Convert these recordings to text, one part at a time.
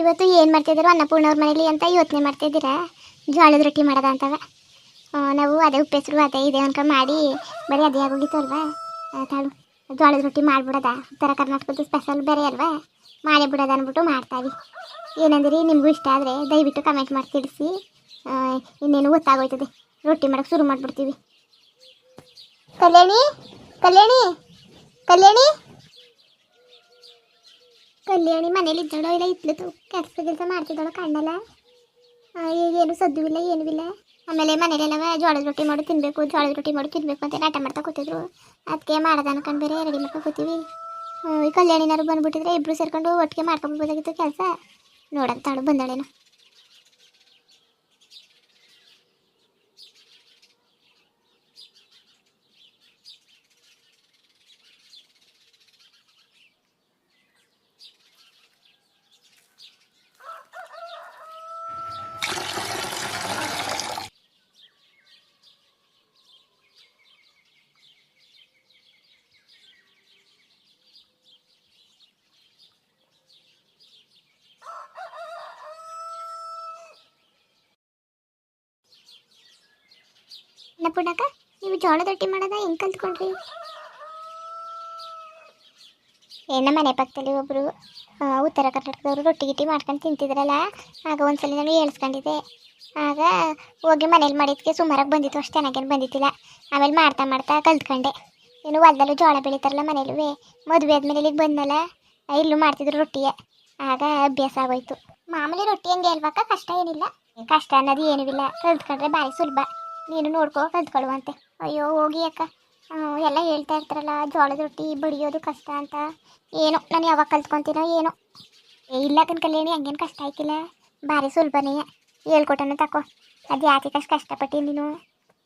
ಇವತ್ತು ಏನು ಮಾಡ್ತಿದ್ದೀರೋ ಅನ್ನಪೂರ್ಣವ್ರ ಮನೇಲಿ ಅಂತ ಯೋಚನೆ ಮಾಡ್ತಿದ್ದೀರಾ? ಜೋಳದ ರೊಟ್ಟಿ ಮಾಡೋದ ಅಂತವ. ನಾವು ಅದೇ ಉಪ್ಪೆಸರು, ಅದೇ ಇದೆ ಅನ್ಕೊಂಡು ಮಾಡಿ ಬರೀ ಅದೇ ಆಗೋಗಿತ್ತು ಅಲ್ವಾ? ತಾಳು, ಜೋಳದ ರೊಟ್ಟಿ ಮಾಡ್ಬಿಡೋದ. ಉತ್ತರ ಕರ್ನಾಟಕದ ಸ್ಪೆಷಲ್ ಬೇರೆ ಅಲ್ವಾ? ಮಾಡೇ ಬಿಡೋದ ಅಂದ್ಬಿಟ್ಟು ಮಾಡ್ತಾವಿ. ಏನಂದ್ರಿ, ನಿಮಗೂ ಇಷ್ಟ ಆದರೆ ದಯವಿಟ್ಟು ಕಮೆಂಟ್ ಮಾಡಿ ತಿಳಿಸಿ. ಇನ್ನೇನು ಗೊತ್ತಾಗೋಯ್ತದೆ. ರೊಟ್ಟಿ ಮಾಡೋಕೆ ಶುರು ಮಾಡಿಬಿಡ್ತೀವಿ. ಕಲ್ಯಾಣಿ ಕಲ್ಯಾಣಿ ಕಲ್ಯಾಣಿ! ಕಲ್ಯಾಣಿ ಮನೇಲಿ ಇದ್ದಳೋ ಇಲ್ಲ ಇತ್ಲತ್ತು ಕೆಲಸ ಕೆಲಸ ಮಾಡ್ತಿದ್ದಳು ಕಣ್ಣಲ್ಲ. ಈಗೇನು ಸದ್ದು ಇಲ್ಲ, ಏನೂ ಇಲ್ಲ. ಆಮೇಲೆ ಮನೇಲೆಲ್ಲವ ಜೋಳದ ರೊಟ್ಟಿ ಮಾಡಿ ತಿನ್ನಬೇಕು ಜೋಳದ ರೊಟ್ಟಿ ಮಾಡಿ ತಿನ್ನಬೇಕು ಅಂತ ನಾಟ ಮಾಡ್ತಾ ಕೂತಿದ್ರು. ಅದಕ್ಕೆ ಮಾಡದ ಅನ್ಕೊಂಡು ಬೇರೆ, ರೆಡಿ ಮಾಡ್ಕೊಂಡು ಕೂತೀವಿ. ಈ ಕಲ್ಯಾಣಿನಾರು ಬಂದ್ಬಿಟ್ಟಿದ್ರೆ ಇಬ್ರು ಸೇರ್ಕೊಂಡು ಒಟ್ಟಿಗೆ ಮಾಡ್ಕೊಬೋದಾಗಿತ್ತು ಕೆಲಸ. ನೋಡಂತ ತಾಳು ಬಂದಳೇನು ಪುಡಕ ನೀವು ಜೋಳದ ರೊಟ್ಟಿ ಮಾಡೋದ, ಹೆಂಗೆ ಕಲ್ತ್ಕೊಂಡ್ರಿ? ಏನ ಮನೆ ಪಕ್ಕದಲ್ಲಿ ಒಬ್ಬರು ಉತ್ತರ ಕರ್ನಾಟಕದವರು ರೊಟ್ಟಿ ಗಿಟ್ಟಿ ಮಾಡ್ಕೊಂಡು ತಿಂತಿದ್ರಲ್ಲ, ಆಗ ಒಂದ್ಸಲ ನಾನು ಹೇಳ್ಸ್ಕೊಂಡಿದ್ದೆ. ಆಗ ಹೋಗಿ ಮನೇಲಿ ಮಾಡಿದ್ಕೆ ಸುಮಾರಾಗಿ ಬಂದಿತ್ತು, ಅಷ್ಟು ಚೆನ್ನಾಗೇನು ಬಂದಿತ್ತಿಲ್ಲ ಆಮೇಲೆ ಮಾಡ್ತಾ ಮಾಡ್ತಾ ಕಲ್ತ್ಕೊಂಡೆ. ಏನು ಹೊಲ್ದಲ್ಲೂ ಜೋಳ ಬೆಳೀತಾರಲ್ಲ ಮನೇಲಿ ಮದುವೆ ಆದ್ಮೇಲೆ ಇಲ್ಲಿಗೆ ಬಂದಲ್ಲ ಇಲ್ಲೂ ಮಾಡ್ತಿದ್ರು ರೊಟ್ಟಿಯೇ. ಆಗ ಅಭ್ಯಾಸ ಆಗೋಯ್ತು. ಮಾಮೂಲಿ ರೊಟ್ಟಿ ಹಂಗೆ ಅಲ್ವಕ್ಕ ಕಷ್ಟ ಏನಿಲ್ಲ. ಕಷ್ಟ ಅನ್ನೋದು ಏನೂ ಇಲ್ಲ. ಕಲ್ತ್ಕೊಂಡ್ರೆ ಭಾರಿ ಸುಲಭ. ನೀನು ನೋಡ್ಕೋ ಕಲ್ತ್ಕೊಳ್ಳುವಂತೆ ಅಯ್ಯೋ, ಹೋಗಿ ಅಕ್ಕ. ಎಲ್ಲ ಹೇಳ್ತಾ ಇರ್ತಾರಲ್ಲ, ಜೋಳದ ರೊಟ್ಟಿ ಬಡಿಯೋದು ಕಷ್ಟ ಅಂತ. ಏನೋ, ನಾನು ಯಾವಾಗ ಕಲ್ತ್ಕೊತೀನೋ ಏನೋ. ಇಲ್ಲ ಕಲ್ಯಾಣಿ, ಹಂಗೇನು ಕಷ್ಟ ಆಯ್ತಿಲ್ಲ ಭಾರಿ ಸುಲಭನೇ. ಹೇಳ್ಕೊಟ್ಟನು ತಕೋ. ಅದು ಯಾತಿಕಷ್ಟು ಕಷ್ಟಪಟ್ಟು ನೀನು?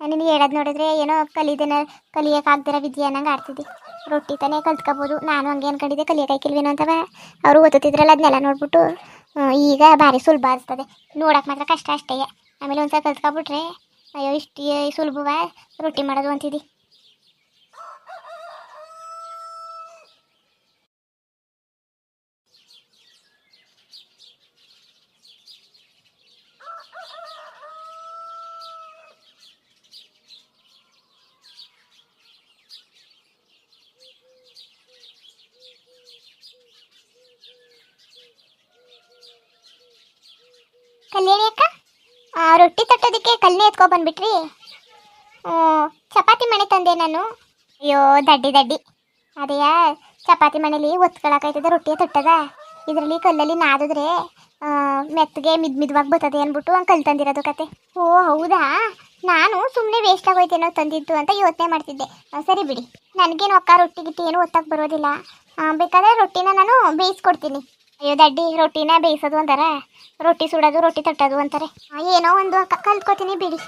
ನಿನಗೆ ಹೇಳೋದು ನೋಡಿದ್ರೆ ಏನೋ ಕಲಿದೇನ ಕಲಿಯೋಕ್ಕಾಗ್ದಿರ ವಿದ್ಯೆ ಅನ್ನಂಗೆ ಆಡ್ತಿದ್ದೆ. ರೊಟ್ಟಿ ತಾನೇ ಕಲ್ತ್ಕೋಬೋದು. ನಾನು ಹಂಗೆ ಅನ್ಕೊಂಡಿದ್ದೆ ಕಲಿಯೋಕಾಯ್ಕಿಲ್ವೇನೋ ಅಂತವ. ಅವರು ಓದುತ್ತಿದ್ರಲ್ಲ ಅದನ್ನೆಲ್ಲ ನೋಡ್ಬಿಟ್ಟು ಈಗ ಭಾರಿ ಸುಲಭ ಅನಿಸ್ತದೆ. ನೋಡೋಕೆ ಮಾತ್ರ ಕಷ್ಟ ಅಷ್ಟೇ. ಆಮೇಲೆ ಒಂದ್ಸಲ ಕಲ್ತ್ಕೊಬಿಟ್ರೆ ಅಯ್ಯೋ ಇಷ್ಟು ಸುಲಭವ? ರೊಟ್ಟಿ ಮಾಡೋದು ಅಂತಿದ್ದಿ ಕಲ್ಯಾಣಿ ಅಕ್ಕ ಆ, ರೊಟ್ಟಿ ತಟ್ಟೋದಕ್ಕೆ ಕಲ್ಲಿ ಎತ್ಕೊ ಬಂದ್ಬಿಟ್ರಿ. ಚಪಾತಿ ಮಣೆ ತಂದೆ ನಾನು. ಅಯ್ಯೋ, ದಡ್ಡಿ ದಡ್ಡಿ. ಅದೇಯ, ಚಪಾತಿ ಮನೇಲಿ ಒತ್ಕೊಳಕಾಯ್ತದ ರೊಟ್ಟಿ ತಟ್ಟದ? ಇದರಲ್ಲಿ ಕಲ್ಲಲ್ಲಿ ನಾದಿದ್ರೆ ಮೆತ್ತಗೆ ಮಿದ್ ಮಿದ್ವಾಗಿ ಬರ್ತದೆ ಅಂದ್ಬಿಟ್ಟು ಹಂಗೆ ಕಲ್ಲು ತಂದಿರೋದು ಕತೆ. ಓ, ಹೌದಾ? ನಾನು ಸುಮ್ಮನೆ ವೇಸ್ಟ್ ಆಗೋಯ್ತೇನೋ ತಂದಿದ್ದು ಅಂತ ಯೋಚನೆ ಮಾಡ್ತಿದ್ದೆ. ಸರಿ ಬಿಡಿ. ನನಗೇನು ಅಕ್ಕ ರೊಟ್ಟಿ ಗಿಟ್ಟಿ ಏನು ಒತ್ತಕ್ಕೆ ಬರೋದಿಲ್ಲ. ಬೇಕಾದ್ರೆ ರೊಟ್ಟಿನ ನಾನು ಬೇಯಿಸ್ಕೊಡ್ತೀನಿ. ಅಯ್ಯೋ ದಡ್ಡಿ ರೊಟ್ಟಿನ ಬೇಯಿಸೋದು ಅಂತಾರೆ ರೊಟ್ಟಿ ಸುಡೋದು ರೊಟ್ಟಿ ತಟ್ಟೋದು ಅಂತಾರೆ. ಏನೋ ಒಂದು ಕಲ್ತ್ಕೋತೀನಿ ಬಿಡಿ.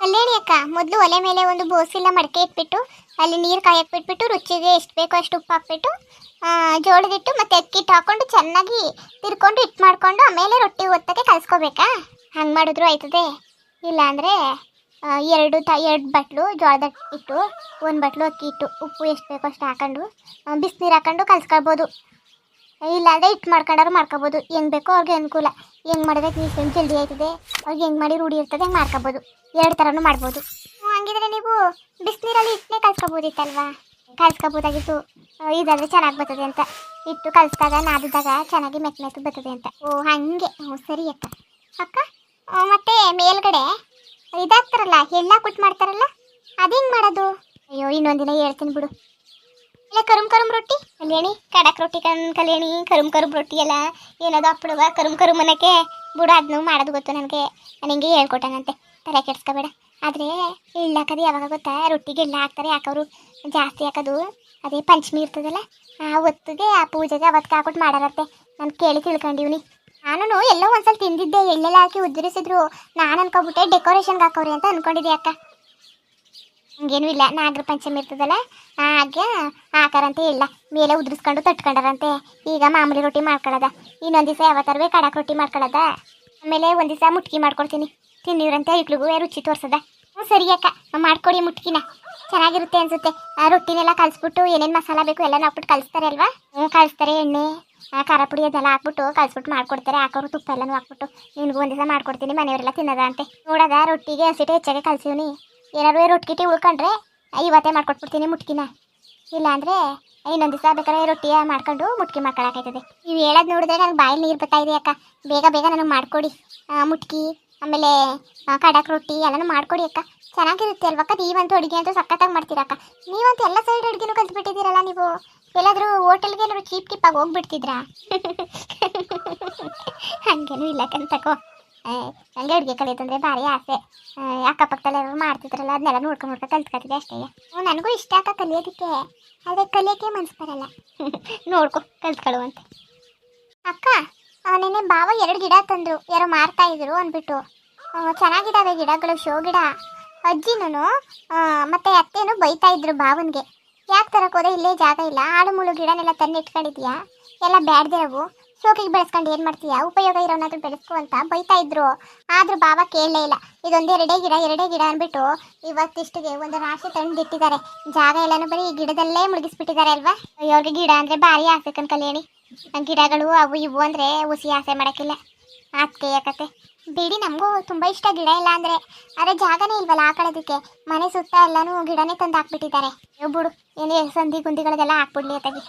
ಕಲ್ಯಾಣಿ ಅಕ್ಕ, ಮೊದಲು ಒಲೆ ಮೇಲೆ ಒಂದು ಬೋಸಿಲ್ಲ ಮಡಕೆ ಇಟ್ಬಿಟ್ಟು, ಅಲ್ಲಿ ನೀರು ಕಾಯಕ್ಕೆ ಬಿಟ್ಬಿಟ್ಟು ರುಚಿಗೆ ಎಷ್ಟು ಬೇಕೋ ಅಷ್ಟು ಉಪ್ಪು ಹಾಕ್ಬಿಟ್ಟು ಜೋಳದಿಟ್ಟು ಮತ್ತೆ ಹಿಟ್ಟು ಮತ್ತು ಅಕ್ಕಿ ಹಿಟ್ಟು ಹಾಕೊಂಡು ಚೆನ್ನಾಗಿ ತಿರ್ಕೊಂಡು ಹಿಟ್ಟು ಮಾಡಿಕೊಂಡು ಆಮೇಲೆ ರೊಟ್ಟಿ ಒತ್ತಕ್ಕೆ ಕಲಿಸ್ಕೋಬೇಕಾ? ಹಂಗೆ ಮಾಡಿದ್ರು ಆಯ್ತದೆ. ಇಲ್ಲಾಂದರೆ ಎರಡು ತ, ಎರಡು ಬಟ್ಲು ಜೋಳದ ಇಟ್ಟು, ಒಂದು ಬಟ್ಲು ಅಕ್ಕಿ ಇಟ್ಟು ಉಪ್ಪು ಎಷ್ಟು ಬೇಕೋ ಅಷ್ಟು ಹಾಕೊಂಡು ಬಿಸಿನೀರು ಹಾಕೊಂಡು ಕಲ್ಸ್ಕೊಳ್ಬೋದು. ಇಲ್ಲಾಂದರೆ ಇಟ್ಟು ಮಾಡ್ಕೊಂಡಾರು ಮಾಡ್ಕೋಬೋದು. ಹೆಂಗೆ ಬೇಕೋ ಅವ್ರಿಗೆ ಅನುಕೂಲ. ಹೆಂಗೆ ಮಾಡಿದ್ರೆ ನೀರು ಜಲ್ದಿ ಆಯ್ತದೆ, ಅವ್ರಿಗೆ ಹೆಂಗೆ ಮಾಡಿ ರೂಢಿ ಇರ್ತದೆ ಹೆಂಗೆ ಮಾಡ್ಕೋಬೋದು. ಎರಡು ಥರನೂ ಮಾಡ್ಬೋದು. ಹಂಗಿದ್ರೆ ನೀವು ಬಿಸಿನೀರಲ್ಲಿ ಹಿಟ್ಟನ್ನೇ ಕಲ್ಸ್ಕೋಬೋದಿತ್ತಲ್ವಾ? ಕಲ್ಸ್ಕೊಬೋದಾಗಿತ್ತು. ಇದಾದರೆ ಚೆನ್ನಾಗಿ ಬರ್ತದೆ ಅಂತ. ಇಟ್ಟು ಕಲಿಸ್ದಾಗ ನಾದಿದಾಗ ಚೆನ್ನಾಗಿ ಮೆತ್ತ ಮೆತ್ತ ಬರ್ತದೆ ಅಂತ. ಓ, ಹಾಗೆ. ಹ್ಞೂ ಸರಿ ಅಕ್ಕ. ಅಕ್ಕ ಮತ್ತು ಮತ್ತೆ ಮೇಲ್ಗಡೆ ಇದಾಗ್ತಾರಲ್ಲ, ಎಲ್ಲ ಕುಟ್ ಮಾಡ್ತಾರಲ್ಲ, ಅದು ಹೆಂಗೆ ಮಾಡೋದು? ಅಯ್ಯೋ, ಇನ್ನೊಂದಿನ ಹೇಳ್ತೀನಿ ಬಿಡು. ಇಲ್ಲ ಕರುಮ್ ಕರುಮ್ ರೊಟ್ಟಿ? ಕಲ್ಯಾಣಿ, ಕಡಕ್ ರೊಟ್ಟಿ ಕನ್ ಕಲ್ಯಾಣಿ, ಕರುಮ್ ಕರುಮ್ ರೊಟ್ಟಿ ಎಲ್ಲ ಏನದು ಅಪ್ಪಡುವ ಕರುಮ್ ಕರುಮ್ ಅನ್ನಕ್ಕೆ ಬುಡ ಅದನ್ನು ಮಾಡೋದು ಗೊತ್ತು ನನಗೆ. ನಾನು ಹಿಂಗೆ ಹೇಳ್ಕೊಟ್ಟನಂತೆ ತಲೆ ಕೆಡ್ಸ್ಕೊಬೇಡ. ಆದರೆ ಇಳ್ಳಾಕದು ಯಾವಾಗ ಗೊತ್ತಾ? ರೊಟ್ಟಿಗೆ ಇಳ್ಳ ಹಾಕ್ತಾರೆ. ಹಾಕೋರು ಜಾಸ್ತಿ ಹಾಕೋದು? ಅದೇ ಪಂಚಮಿ ಇರ್ತದಲ್ಲ, ಆ ಹೊತ್ತಿಗೆ ಆ ಪೂಜೆಗೆ ಅವತ್ತು ಹಾಕ್ಬಿಟ್ಟು ಮಾಡಾರತ್ತೆ. ನಾನು ಕೇಳಿ ತಿಳ್ಕೊಂಡಿವ್ನಿ. ನಾನು ಎಲ್ಲೋ ಒಂದ್ಸಲ ತಿಂದಿದ್ದೆ. ಎಳ್ಳೆಲ್ಲ ಹಾಕಿ ಉದುರಿಸಿದ್ರು ನಾನು ಅನ್ಕೊಬಿಟ್ಟೆ ಡೆಕೋರೇಷನ್ಗೆ ಹಾಕೋರಿ ಅಂತ ಅನ್ಕೊಂಡಿದ್ದೆ ಅಕ್ಕ. ಹಂಗೇನು ಇಲ್ಲ. ನಾಗರ ಪಂಚಮಿ ಇರ್ತದಲ್ಲ ಹಾಗೆ ಹಾಕಾರಂತೆ ಇಲ್ಲ. ಮೇಲೆ ಉದುರಿಸ್ಕೊಂಡು ತಟ್ಕೊಂಡಾರಂತೆ. ಈಗ ಮಾಮೂಲಿ ರೊಟ್ಟಿ ಮಾಡ್ಕೊಳ್ಳೋದ ಇನ್ನೊಂದು ದಿವಸ ಯಾವತ್ತಾರು ಕಡಕ್ ರೊಟ್ಟಿ ಮಾಡ್ಕೊಳ್ಳೋದ ಆಮೇಲೆ ಒಂದು ದಿವಸ ಮುಟ್ಕಿ ಮಾಡ್ಕೊಡ್ತೀನಿ ತಿನ್ನಿವ್ರಂತೆ ಇಟ್ಲಿಗೂ ರುಚಿ ತೋರ್ಸದ. ಸರಿ ಅಕ್ಕ, ಮಾಡ್ಕೊಡಿ ಮುಟ್ಕಿನ. ಚೆನ್ನಾಗಿರುತ್ತೆ ಅನ್ಸುತ್ತೆ. ಆ ರೊಟ್ಟಿನೆಲ್ಲ ಕಲಿಸ್ಬಿಟ್ಟು ಏನೇನು ಮಸಾಲ ಬೇಕು ಎಲ್ಲ ಹಾಕ್ಬಿಟ್ಟು ಕಲಿಸ್ತಾರೆ ಅಲ್ವಾ? ಹ್ಞೂ ಕಳಿಸ್ತಾರೆ ಎಣ್ಣೆ, ಆ ಖಾರ ಪುಡಿ ಅದೆಲ್ಲ ಹಾಕ್ಬಿಟ್ಟು ಕಲಿಸ್ಬಿಟ್ಟು ಮಾಡ್ಕೊಡ್ತಾರೆ. ಹಾಕೋರು ತುಪ್ಪ ಎಲ್ಲನೂ ಹಾಕ್ಬಿಟ್ಟು. ನಿನ್ಗೂ ಒಂದು ದಿವಸ ಮಾಡ್ಕೊಡ್ತೀನಿ. ಮನೆಯವರೆಲ್ಲ ತಿನ್ನದ ಅಂತೆ ನೋಡದ, ರೊಟ್ಟಿಗೆ ಹಸಿಟ್ಟು ಹೆಚ್ಚಾಗೆ ಕಲ್ಸಿವ್ನಿ. ಏನಾದ್ರು ರೊಟ್ಟಿ ಉಳ್ಕೊಂಡ್ರೆ ಇವತ್ತೇ ಮಾಡ್ಕೊಟ್ಬಿಡ್ತೀನಿ ಮುಟ್ಕಿನ. ಇಲ್ಲಾಂದರೆ ಇನ್ನೊಂದು ದಿವಸ ಬೇಕಾದ್ರೆ ರೊಟ್ಟಿಯ ಮಾಡ್ಕೊಂಡು ಮುಟ್ಕಿ ಮಾಡ್ಕೊಳಕೈತದೆ ನೀವು ಹೇಳೋದು ನೋಡಿದ್ರೆ ನನಗೆ ಬಾಯಲ್ಲಿ ನೀರು ಬರ್ತಾ ಇದೆ ಅಕ್ಕ. ಬೇಗ ಬೇಗ ನನಗೆ ಮಾಡ್ಕೊಡಿ. ಮುಟ್ಕಿ, ಆಮೇಲೆ ಕಡಕ್ ರೊಟ್ಟಿ ಎಲ್ಲನೂ ಮಾಡ್ಕೊಡಿ ಅಕ್ಕ. ಚೆನ್ನಾಗಿರುತ್ತೆ ಅಲ್ವಕ್ಕ ನೀವಂತೂ ಅಡುಗೆ ಅಂತೂ ಸಖತ್ತಾಗಿ ಮಾಡ್ತೀರಕ್ಕ ನೀವಂತೂ ಎಲ್ಲ ಸೈಡ್ ಅಡುಗೆನೂ ಕಲ್ತ್ಬಿಟ್ಟಿದ್ದೀರಲ್ಲ ನೀವು? ಎಲ್ಲಾದರೂ ಹೋಟೆಲ್ಗೆ ಎಲ್ಲರೂ ಚೀಪ್ ಟಿಪ್ಪಾಗಿ ಹೋಗ್ಬಿಡ್ತಿದ್ರಾ? ಹಂಗೇನೂ ಇಲ್ಲ ಕಂತಕೋ ನನಗೆ ಅಡುಗೆ ಕಲಿಯೋದಂದ್ರೆ ಭಾರಿ ಆಸೆ. ಆ, ಅಕ್ಕಪಕ್ಕದಲ್ಲಿ ಯಾರು ಮಾಡ್ತಿದ್ರಲ್ಲ ಅದನ್ನೆಲ್ಲ ನೋಡ್ಕೊಂಡು ನೋಡ್ಕೊಂಡು ಕಲ್ತ್ಕೊತಿದ್ದೆ ಅಷ್ಟೇ. ನನಗೂ ಇಷ್ಟ ಅಕ್ಕ ಕಲಿಯೋದಕ್ಕೆ. ಆದರೆ ಕಲಿಯೋಕ್ಕೆ ಮನ್ಸು ಬರಲ್ಲ. ನೋಡ್ಕೊ ಕಲ್ತ್ಕೊಳ್ಳುವಂತೆ ಅಕ್ಕ ನಿನ್ನೆ ಬಾವ ಎರಡು ಗಿಡ ತಂದರು. ಯಾರೋ ಮಾರ್ತಾ ಇದ್ರು ಅಂದ್ಬಿಟ್ಟು. ಚೆನ್ನಾಗಿದ್ದಾವೆ ಗಿಡಗಳು ಶೋ ಗಿಡ. ಅಜ್ಜಿನೂ ಮತ್ತು ಅತ್ತೆನೂ ಬೈತಾ ಇದ್ರು ಬಾವನಿಗೆ. ಯಾಕೆ ತರಕ್ಕೆ ಹೋದೆ? ಇಲ್ಲೇ ಜಾಗ ಇಲ್ಲ. ಆಳು ಮುಳು ಗಿಡನೆಲ್ಲ ತಂದು ಇಟ್ಕೊಂಡಿದ್ಯಾ ಎಲ್ಲ ಬ್ಯಾಡ್ದಿರವು. ಶೋಕಿಗೆ ಬೆಳೆಸ್ಕೊಂಡು ಏನು ಮಾಡ್ತೀಯಾ? ಉಪಯೋಗ ಇರೋನಾದ್ರೂ ಬೆಳೆಸ್ಕೊ ಅಂತ ಬೈತಾ ಇದ್ರು. ಆದ್ರೂ ಬಾವ ಕೇಳಲೇ ಇಲ್ಲ. ಇದೊಂದು ಎರಡೇ ಗಿಡ ಎರಡೇ ಗಿಡ ಅಂದ್ಬಿಟ್ಟು ಇವತ್ತಿಷ್ಟಿಗೆ ಒಂದು ರಾಶಿ ತಂದಿಟ್ಟಿದ್ದಾರೆ. ಜಾಗ ಎಲ್ಲಾನು ಬರೀ ಈ ಗಿಡದಲ್ಲೇ ಮುಳುಗಿಸ್ಬಿಟ್ಟಿದ್ದಾರೆ ಅಲ್ವಾ? ಅವ್ರಿಗೆ ಗಿಡ ಅಂದ್ರೆ ಭಾರಿ ಆಸೆ ಕನ್ ಆ ಗಿಡಗಳು ಅವು ಇವು ಅಂದ್ರೆ ಹುಸಿ ಆಸೆ ಮಾಡಕ್ಕಿಲ್ಲ. ಆತ್ಕೆಯ ಯಾಕತ್ತೆ ಬಿಡಿ, ನಮಗೂ ತುಂಬಾ ಇಷ್ಟ ಗಿಡ ಇಲ್ಲ ಅಂದ್ರೆ. ಆದ್ರೆ ಜಾಗನೇ ಇಲ್ವಲ್ಲ ಹಾಕೊಳ್ಳೋದಕ್ಕೆ ಮನೆ ಸುತ್ತ ಎಲ್ಲಾನು ಗಿಡನೇ ತಂದು ಹಾಕ್ಬಿಟ್ಟಿದ್ದಾರೆ ಬಿಡು, ಏನು ಸಂಧಿ ಗುಂದಿಗಳಿಗೆಲ್ಲ ಹಾಕ್ಬಿಡ್ಲಿ ಅತ್ತಾಗಿ.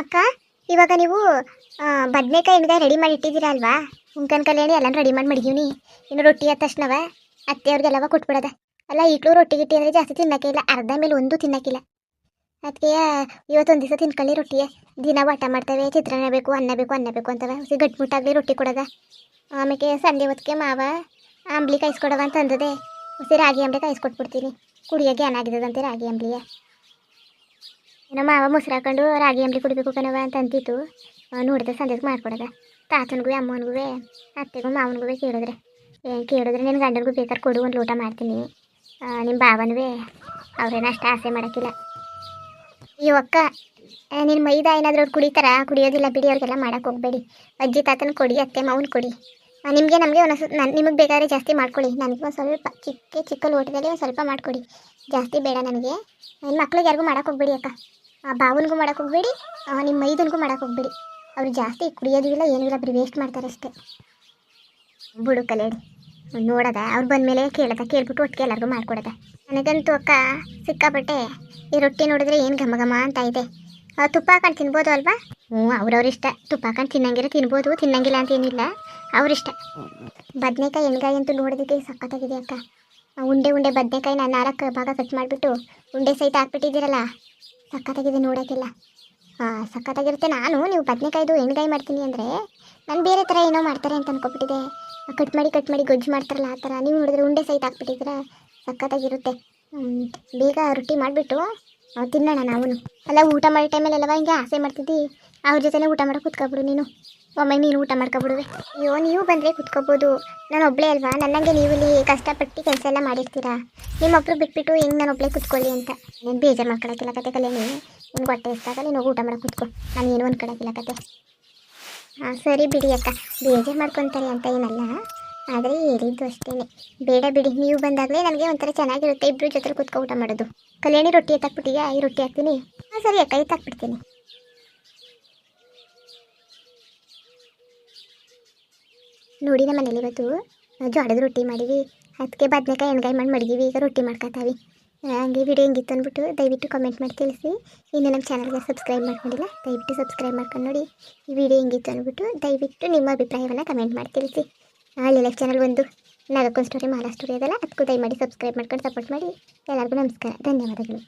ಅಕ್ಕ, ಇವಾಗ ನೀವು ಬದನೆಕಾಯಿ ಎಣ್ಗಾಯಿ ರೆಡಿ ಮಾಡಿ ಇಟ್ಟಿದ್ದೀರಾ ಅಲ್ವಾ? ಉಂಕನ್ ಕಲ್ಯಾಣಿ ಎಲ್ಲ ರೆಡಿ ಮಾಡಿ ಮಡಗಿವ್ನಿ. ಇನ್ನು ರೊಟ್ಟಿ ಆದ ತಕ್ಷಣವ ಅತ್ತೆಯವ್ರಿಗೆಲ್ಲವ ಕೊಟ್ಬಿಡದ. ಅಲ್ಲ, ಈಗಲೂ ರೊಟ್ಟಿ ಗಿಟ್ಟಿ ಅಂದರೆ ಜಾಸ್ತಿ ತಿನ್ನಕ್ಕೆ ಇಲ್ಲ ಅರ್ಧ ಮೇಲೆ ಒಂದು ತಿನ್ನಕ್ಕಿಲ್ಲ. ಅದಕ್ಕೆ ಇವತ್ತೊಂದು ದಿವಸ ತಿನ್ಕೊಳ್ಳಿ ರೊಟ್ಟಿಯ. ದಿನ ಊಟ ಮಾಡ್ತೇವೆ, ಚಿತ್ರಾನ್ನ ಬೇಕು, ಅನ್ನ ಬೇಕು ಅನ್ನ ಬೇಕು ಅಂತವೆ. ಹುಸಿ ಗಟ್ಟಿಮುಟ್ಟಾಗಲಿ ರೊಟ್ಟಿ ಕೊಡೋದ. ಆಮೇಲೆ ಸಂಜೆ ಹೊತ್ತಿಗೆ ಮಾವ ಅಂಬ್ಲಿ ಕಾಯಿಸ್ಕೊಡವ ಅಂತ ಅಂದದೆ ಹುಸಿ ರಾಗಿ ಅಂಬ್ಲಿ ಕಾಯಿಸ್ಕೊಟ್ಬಿಡ್ತೀನಿ. ಕುಡಿಯೋಕೆ ಏನಾಗಿದ್ದದಂತೆ ರಾಗಿ ಅಂಬ್ಲಿಯ ಏನೋ ಮಾವ ಮೊಸರು ಹಾಕೊಂಡು ರಾಗಿ ಅಂಬ್ಲಿ ಕುಡಿಬೇಕು ಕಣವ ಅಂತ ಅಂತಿತ್ತು. ಆ, ನೋಡಿದ್ರೆ ಸಂಜೆಗೆ ಮಾಡ್ಕೊಡೋದ. ತಾತನಿಗೂ ಅಮ್ಮನಿಗೂ ಅತ್ತೆಗೂ ಮಾವನಿಗೂ ಕೇಳಿದ್ರೆ. ಏನು ಕೇಳಿದ್ರೆ ನಿನ್ನ ಗಂಡನಿಗೂ ಬೇಕಾದ್ರೆ ಕೊಡು ಒಂದು ಲೋಟ ಮಾಡ್ತೀನಿ. ನಿಮ್ಮ ಬಾವನೂ ಅವ್ರೇನು ಅಷ್ಟು ಆಸೆ ಮಾಡೋಕ್ಕಿಲ್ಲ. ಈ ಒಕ್ಕ ನಿನ್ನ ಮೈದ ಏನಾದರೂ ಅವ್ರು ಕುಡಿತಾರ ಕುಡಿಯೋದಿಲ್ಲ ಬಿಡಿ ಅವ್ರಿಗೆಲ್ಲ ಮಾಡೋಕೆ ಹೋಗಬೇಡಿ. ಅಜ್ಜಿ ತಾತನ ಕೊಡಿ ಅತ್ತೆ ಮಾವನ ಕೊಡಿ. ನಿಮಗೆ ನಮಗೆ ಒಂದು ನಾನು ನಿಮಗೆ ಬೇಕಾದ್ರೆ ಜಾಸ್ತಿ ಮಾಡ್ಕೊಳ್ಳಿ ನನಗೆ ಒಂದು ಸ್ವಲ್ಪ ಚಿಕ್ಕ ಚಿಕ್ಕ ಲೋಟದಲ್ಲಿ ಒಂದು ಸ್ವಲ್ಪ ಮಾಡಿಕೊಡಿ. ಜಾಸ್ತಿ ಬೇಡ ನನಗೆ. ನನ್ನ ಮಕ್ಳಿಗೆ ಯಾರಿಗೂ ಮಾಡೋಕೆ ಹೋಗ್ಬೇಡಿ ಅಕ್ಕ. ಆ ಬಾವನಿಗೂ ಮಾಡಕ್ಕೆ ಹೋಗ್ಬೇಡಿ ನಿಮ್ಮ ಮೈದನಿಗೂ ಮಾಡೋಕೆ ಹೋಗ್ಬೇಡಿ. ಅವರು ಜಾಸ್ತಿ ಕುಡಿಯೋದು ಇಲ್ಲ ಏನೂ ಇಲ್ಲ, ಬರೀ ವೇಸ್ಟ್ ಮಾಡ್ತಾರೆ ಅಷ್ಟೇ. ಬುಡು ಕಲೇಡಿ ನೋಡದ, ಅವ್ರು ಬಂದಮೇಲೆ ಕೇಳದ, ಕೇಳ್ಬಿಟ್ಟು ಒಟ್ಟಿಗೆ ಎಲ್ಲರಿಗೂ ಮಾಡ್ಕೊಡದ. ನನಗಂತೂ ಅಕ್ಕ ಸಿಕ್ಕಾಪಟ್ಟೆ ಈ ರೊಟ್ಟಿ ನೋಡಿದ್ರೆ ಏನು ಘಮ ಘಮ ಅಂತ ಇದೆ. ತುಪ್ಪ ಹಾಕೊಂಡು ತಿನ್ಬೋದು ಅಲ್ವಾ? ಹ್ಞೂ ಅವ್ರವ್ರಿಷ್ಟ ತುಪ್ಪ ಹಾಕೊಂಡು ತಿನ್ನಂಗಿರ ತಿನ್ಬೋದು, ತಿನ್ನಂಗಿಲ್ಲ ಅಂತ ಏನಿಲ್ಲ ಅವ್ರಿಷ್ಟ ಬದನೆಕಾಯಿ, ಎಣ್ಗಾಯಿ ಅಂತೂ ನೋಡೋದಕ್ಕೆ ಸಕ್ಕತ್ತಾಗಿದೆ ಅಕ್ಕ. ಉಂಡೆ ಉಂಡೆ ಬದನೆಕಾಯಿ ನಾನು ನಾಲ್ಕು ಭಾಗ ಕಟ್ ಮಾಡಿಬಿಟ್ಟು ಉಂಡೆ ಸಹಿತ ಹಾಕ್ಬಿಟ್ಟಿದ್ದೀರಲ್ಲ ಸಖತ್ತಾಗಿದೆ ನೋಡೋಕ್ಕೆಲ್ಲ. ಹಾಂ ಸಖತ್ತಾಗಿರುತ್ತೆ. ನಾನು ನೀವು ಬದನೆಕಾಯ್ದು ಎಣ್ಗಾಯಿ ಮಾಡ್ತೀನಿ ಅಂದರೆ ನಾನು ಬೇರೆ ಥರ ಏನೋ ಮಾಡ್ತಾರೆ ಅಂತ ಅನ್ಕೊಬಿಟ್ಟಿದೆ. ಕಟ್ ಮಾಡಿ ಕಟ್ ಮಾಡಿ ಗೊಜ್ಜು ಮಾಡ್ತಾರಲ್ಲ ಆ ಥರ ನೀವು ನೋಡಿದ್ರೆ ಉಂಡೆ ಸಹಿತ ಹಾಕ್ಬಿಟ್ಟಿದ್ರೆ ಸಖತ್ತಾಗಿರುತ್ತೆ. ಬೇಗ ರೊಟ್ಟಿ ಮಾಡಿಬಿಟ್ಟು ತಿನ್ನೋಣ ನಾವು ಅಲ್ಲ ಊಟ ಮಾಡೋ ಟೈಮಲ್ಲೆಲ್ಲವ ಹಿಂಗೆ ಆಸೆ ಮಾಡ್ತಿದ್ದಿ? ಅವ್ರ ಜೊತೆನೇ ಊಟ ಮಾಡೋ ಕೂತ್ಕೊಬಿಡು ನೀನು. ಒಮ್ಮೆ ನೀನು ಊಟ ಮಾಡ್ಕೊಬಿಡುವೆ. ಅಯ್ಯೋ, ನೀವು ಬಂದರೆ ಕುತ್ಕೋಬೋದು. ನಾನು ಒಬ್ಬಳೇ ಅಲ್ವಾ? ನನ್ನಂಗೆ ನೀವು ಇಲ್ಲಿ ಕಷ್ಟಪಟ್ಟು ಕೆಲಸ ಎಲ್ಲ ಮಾಡಿರ್ತೀರಾ? ನಿಮ್ಮೊಬ್ರು ಬಿಟ್ಬಿಟ್ಟು ಹೆಂಗೆ ನಾನು ಒಬ್ಬಳೇ ಕುತ್ಕೊಳ್ಳಿ ಅಂತ? ನೀನು ಬೇಜಾರು ಮಾಡ್ಕೊಳಕ್ಕಿಲ್ಲ ಕತೆ ಕಲೆ ನೀನು. ನಿಮ್ಗೆ ಹೊಟ್ಟೆ ಇಷ್ಟಾಗ ನೀನು ಊಟ ಮಾಡಕ್ಕೆ ಕುತ್ಕೊ. ನಾನು ಏನು ಅನ್ಕೊಳಕ್ಕಿಲ್ಲ ಕತೆ. ಹಾಂ, ಸರಿ ಬಿಡಿ ಅಕ್ಕ. ಬೇಜಾರು ಮಾಡ್ಕೊತಾರೆ ಅಂತ ಏನಲ್ಲ. ಆದರೆ ಹೇಳಿದ್ದು ಅಷ್ಟೇ ಬೇಡ ಬಿಡಿ. ನೀವು ಬಂದಾಗಲೇ ನನಗೆ ಒಂಥರ ಚೆನ್ನಾಗಿರುತ್ತೆ ಇಬ್ಬರು ಜೊತೆ ಕುತ್ಕೊ ಊಟ ಮಾಡೋದು. ಕಲ್ಯಾಣಿ ರೊಟ್ಟಿ ಎತ್ತಾಕ್ಬಿಟ್ಟಿಯಾ ಈ ರೊಟ್ಟಿ ಹಾಕ್ತೀನಿ. ಹಾಂ, ಸರಿ ಅಕ್ಕ, ಎತ್ತಾಕ್ಬಿಡ್ತೀನಿ. ನೋಡಿ ನಮ್ಮ ಮನೇಲಿ ಇವತ್ತು ಜೋಡದ ರೊಟ್ಟಿ ಮಾಡೀವಿ. ಅದಕ್ಕೆ ಬದನೆಕಾಯಿ ಎಣ್ಗಾಯಿ ಮಾಡಿ ಮಡಗಿವಿ, ಈಗ ರೊಟ್ಟಿ ಮಾಡ್ಕೊತಾವಿ. ಹಂಗೆ ವಿಡಿಯೋ ಹೆಂಗಿತ್ತು ಅಂದ್ಬಿಟ್ಟು ದಯವಿಟ್ಟು ಕಮೆಂಟ್ ಮಾಡಿ ತಿಳಿಸಿ. ಇನ್ನು ನಮ್ಮ ಚಾನಲ್ಗೆ ಸಬ್ಸ್ಕ್ರೈಬ್ ಮಾಡ್ಕೊಂಡಿಲ್ಲ, ದಯವಿಟ್ಟು ಸಬ್ಸ್ಕ್ರೈಬ್ ಮಾಡ್ಕೊಂಡು ನೋಡಿ. ಈ ವಿಡಿಯೋ ಹೆಂಗಿತ್ತು ಅಂದ್ಬಿಟ್ಟು ದಯವಿಟ್ಟು ನಿಮ್ಮ ಅಭಿಪ್ರಾಯವನ್ನು ಕಮೆಂಟ್ ಮಾಡಿ ತಿಳಿಸಿ. ಹಳ್ಳಿ ಲೈಫ್ ಚಾನಲ್ ಒಂದು ನಾಗಕ್ಕೊಂದು ಸ್ಟೋರಿ ಮಹಾರಾಷ್ಟ್ರ ಸ್ಟೋರಿ ಅದಲ್ಲ, ಅದಕ್ಕೂ ದಯಮಾಡಿ ಸಬ್ಸ್ಕ್ರೈಬ್ ಮಾಡ್ಕೊಂಡು ಸಪೋರ್ಟ್ ಮಾಡಿ. ಎಲ್ಲರಿಗೂ ನಮಸ್ಕಾರ, ಧನ್ಯವಾದಗಳು.